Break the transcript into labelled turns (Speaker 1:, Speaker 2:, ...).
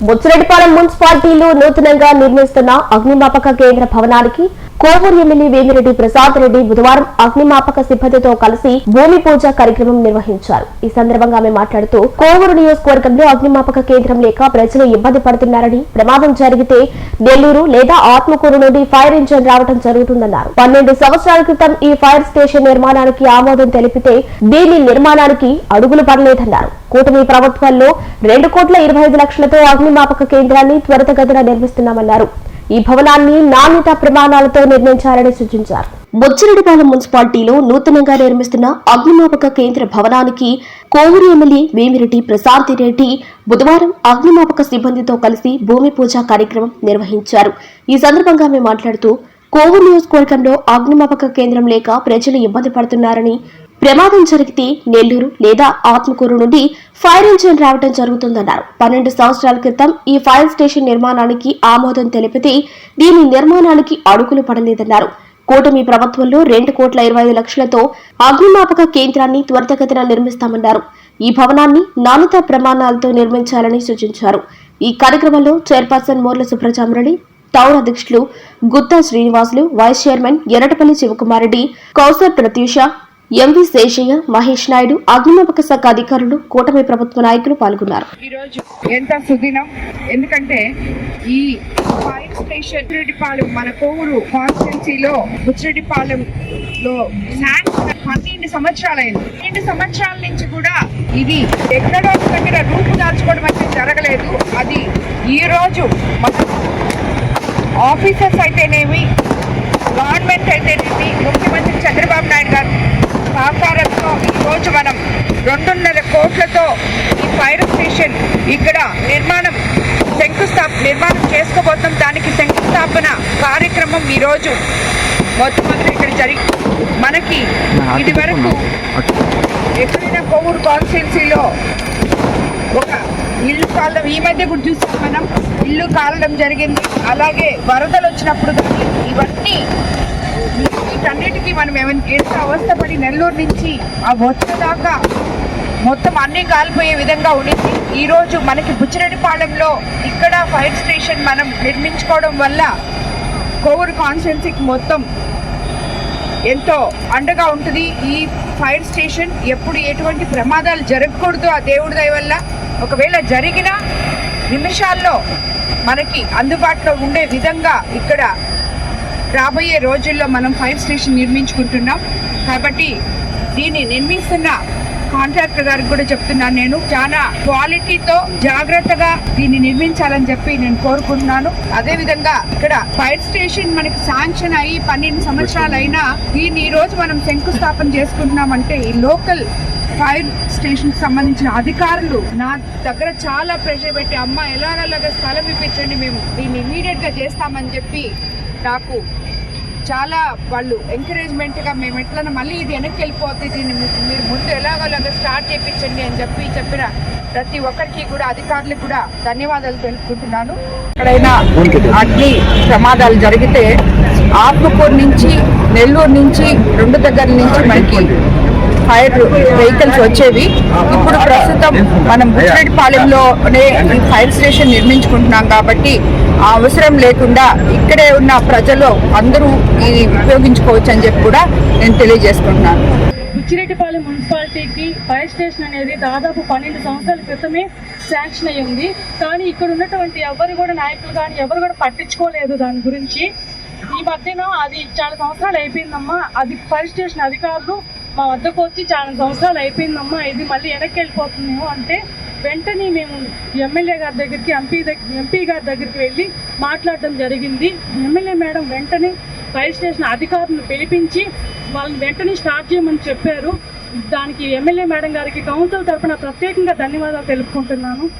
Speaker 1: బుచ్చిరెడ్డిపాలెం మున్సిపాలిటీలో నూతనంగా నిర్మిస్తున్న అగ్నిమాపక కేంద్ర భవనానికి కోవూరు ఎమ్మెల్యే వేమిరెడ్డి ప్రసాద్ రెడ్డి బుధవారం అగ్నిమాపక సిబ్బందితో కలిసి భూమి పూజ కార్యక్రమం నిర్వహించారు. ఈ సందర్భంగా ఆమె మాట్లాడుతూ కోవూరు నియోజకవర్గంలో అగ్నిమాపక కేంద్రం లేక ప్రజలు ఇబ్బంది పడుతున్నారని ప్రమాదం జరిగితే నెల్లూరు లేదా ఆత్మకూరు నుండి ఫైర్ ఇంజిన్ రావడం జరుగుతుందన్నారు. పన్నెండు సంవత్సరాల క్రితం ఈ ఫైర్ స్టేషన్ నిర్మాణానికి ఆమోదం తెలిపితే దీని నిర్మాణానికి అడుగులు పడలేదన్నారు. కూటమి ప్రభుత్వంలో రెండు కోట్ల ఇరవై ఐదు లక్షలతో అగ్నిమాపక కేంద్రాన్ని త్వరితగతిన నిర్మిస్తున్నామన్నారు. ఈ భవనాన్ని నాణ్యత ప్రమాణాలతో నిర్మించాలని సూచించారు. బొచ్చిరెడ్డిపాలెం మున్సిపాలిటీలో నూతనంగా నిర్మిస్తున్న అగ్నిమాపక కేంద్ర భవనానికి కోవూరు ఎమ్మెల్యే వేమిరెడ్డి ప్రశాంతి రెడ్డి బుధవారం అగ్నిమాపక సిబ్బందితో కలిసి భూమి పూజ కార్యక్రమం నిర్వహించారు. ఈ సందర్భంగా ఆమె మాట్లాడుతూ కోవూరు నియోజకవర్గంలో అగ్నిమాపక కేంద్రం లేక ప్రజలు ఇబ్బంది పడుతున్నారని ప్రమాదం జరిగితే నెల్లూరు లేదా ఆత్మకూరు నుండి ఫైర్ ఇంజిన్ రావడం జరుగుతుందన్నారు. పన్నెండు సంవత్సరాల క్రితం ఈ ఫైర్ స్టేషన్ నిర్మాణానికి ఆమోదం తెలిపితే దీని నిర్మాణానికి అడుగులు పడలేదన్నారు. కూటమి ప్రభుత్వంలో రెండు కోట్ల ఇరవై ఐదు లక్షలతో అగ్నిమాపక కేంద్రాన్ని త్వరితగతిన నిర్మిస్తామన్నారు. ఈ భవనాన్ని నాణ్యత ప్రమాణాలతో నిర్మించాలని సూచించారు. ఈ కార్యక్రమంలో చైర్పర్సన్ మోర్ల సుబ్రజామరెడ్డి టౌన్ అధ్యక్షులు Gutta Srinivasulu vice chairman Errattapalli Sivakumar Reddy Kausar Pratyusha M V Seshayya Mahesh Naidu అగ్నిమాపక శాఖ అధికారులు కూటమి ప్రభుత్వ నాయకులు పాల్గొన్నారు.
Speaker 2: ఈరోజు ఎంత సుదినం? ఎందుకంటే ఈ ఫైర్ స్టేషన్ బుచ్చిరెడ్డిపాలెం మన కోవూరు కాన్స్టిట్యున్సీలో బుచ్చిరెడ్డిపాలెం లో పన్నెండు సంవత్సరాలైంది. పన్నెండు సంవత్సరాల నుంచి కూడా ఇది ఎక్కడో దగ్గర రూపు దాల్చుకోవడం అయితే జరగలేదు. అది ఈ రోజు ఆఫీసర్స్ అయితేనేమి గవర్నమెంట్ అయితేనేమి ముఖ్యమంత్రి చంద్రబాబు నాయుడు గారు సహకారంతో ఈరోజు మనం రెండున్నర కోట్లతో ఈ ఫైర్ స్టేషన్ ఇక్కడ నిర్మాణం శంకుస్థాపన నిర్మాణం చేసుకోబోతాం దానికి శంకుస్థాపన కార్యక్రమం ఈరోజు మొట్టమొదటి ఇక్కడ జరిగి మనకి ఇది వరకు ఎక్కడైనా కొవ్వూరు కాన్స్టిట్యున్సీలో ఒక ఇల్లు కాలడం ఈ మధ్య కూడా చూసాం మనం. ఇల్లు కాలడం జరిగింది. అలాగే వరదలు వచ్చినప్పుడు ఇవన్నీ వీటన్నిటికీ మనం ఏమైనా ఎంత అవస్థపడి నెల్లూరు నుంచి ఆ వచ్చేదాకా మొత్తం అన్ని కాలిపోయే విధంగా ఉండింది. ఈరోజు మనకి బుచ్చిరెడ్డిపాలెంలో ఇక్కడ ఫైర్ స్టేషన్ మనం నిర్మించుకోవడం వల్ల కోవూరు కాన్స్టిట్యున్సీకి మొత్తం ఎంతో అండగా ఉంటుంది. ఈ ఫైర్ స్టేషన్ ఎప్పుడు ఎటువంటి ప్రమాదాలు జరగకూడదు ఆ దేవుడి దయ వల్ల. ఒకవేళ జరిగిన నిమిషాల్లో మనకి అందుబాటులో ఉండే విధంగా ఇక్కడ రాబోయే రోజుల్లో మనం ఫైర్ స్టేషన్ నిర్మించుకుంటున్నాం. కాబట్టి దీన్ని నిర్మిస్తున్న కాంట్రాక్టర్ గారికి కూడా చెప్తున్నాను నేను. చాలా క్వాలిటీతో జాగ్రత్తగా దీన్ని నిర్మించాలని చెప్పి నేను కోరుకుంటున్నాను. అదే విధంగా ఇక్కడ ఫైర్ స్టేషన్ మనకి శాంక్షన్ అయ్యి పన్నెండు సంవత్సరాలు అయినా దీన్ని ఈ రోజు మనం శంకుస్థాపన చేసుకుంటున్నామంటే ఈ లోకల్ ఫైర్ స్టేషన్ సంబంధించిన అధికారులు నా దగ్గర చాలా ప్రెషర్ పెట్టి అమ్మ ఎలాగలాగా స్థలం ఇప్పించండి మేము దీన్ని ఇమీడియట్గా చేస్తామని చెప్పి నాకు చాలా వాళ్ళు ఎంకరేజ్మెంట్గా మేము ఎట్లన్నా మళ్ళీ ఇది వెనక్కి వెళ్ళిపోతే దీన్ని మీరు ముందు ఎలాగోలాగా స్టార్ట్ చేయించండి అని చెప్పి చెప్పిన ప్రతి ఒక్కరికి కూడా అధికారులకు కూడా ధన్యవాదాలు తెలుపుకుంటున్నాను. ఎక్కడైనా అగ్ని ప్రమాదాలు జరిగితే ఆత్మకూరు నుంచి నెల్లూరు నుంచి రెండు దగ్గర నుంచి మనకి ఫైర్ వెహికల్స్ వచ్చేవి. ఇప్పుడు ప్రస్తుతం మనం బుచ్చిరెడ్డిపాలెంలోనే ఈ ఫైర్ స్టేషన్ నిర్మించుకుంటున్నాం కాబట్టి అవసరం లేకుండా ఇక్కడే ఉన్న ప్రజలు అందరూ ఇది ఉపయోగించుకోవచ్చు అని చెప్పి కూడా నేను తెలియజేసుకుంటున్నాను.
Speaker 3: బుచ్చిరెడ్డిపాలెం మున్సిపాలిటీకి ఫైర్ స్టేషన్ అనేది దాదాపు పన్నెండు సంవత్సరాల క్రితమే శాంక్షన్ అయ్యి ఉంది. కానీ ఇక్కడ ఉన్నటువంటి ఎవరు కూడా నాయకులు కానీ ఎవరు కూడా పట్టించుకోలేదు దాని గురించి. ఈ మధ్యన అది చాలా సంవత్సరాలు అయిపోయిందమ్మా. అది ఫైర్ స్టేషన్ అధికారులు మా వద్దకు వచ్చి చాలా సంవత్సరాలు అయిపోయిందమ్మా. ఇది మళ్ళీ వెనక్కి వెళ్ళిపోతుందేమో అంటే వెంటనే మేము ఎమ్మెల్యే గారి దగ్గరికి ఎంపీ దగ్గర ఎంపీ గారి దగ్గరికి వెళ్ళి మాట్లాడడం జరిగింది. ఎమ్మెల్యే మేడం వెంటనే ఫైర్ స్టేషన్ అధికారులను పిలిపించి వాళ్ళని వెంటనే స్టార్ట్ చేయమని చెప్పారు. దానికి ఎమ్మెల్యే మేడం గారికి కౌన్సిల్ తరఫున ప్రత్యేకంగా ధన్యవాదాలు తెలుపుకుంటున్నాను.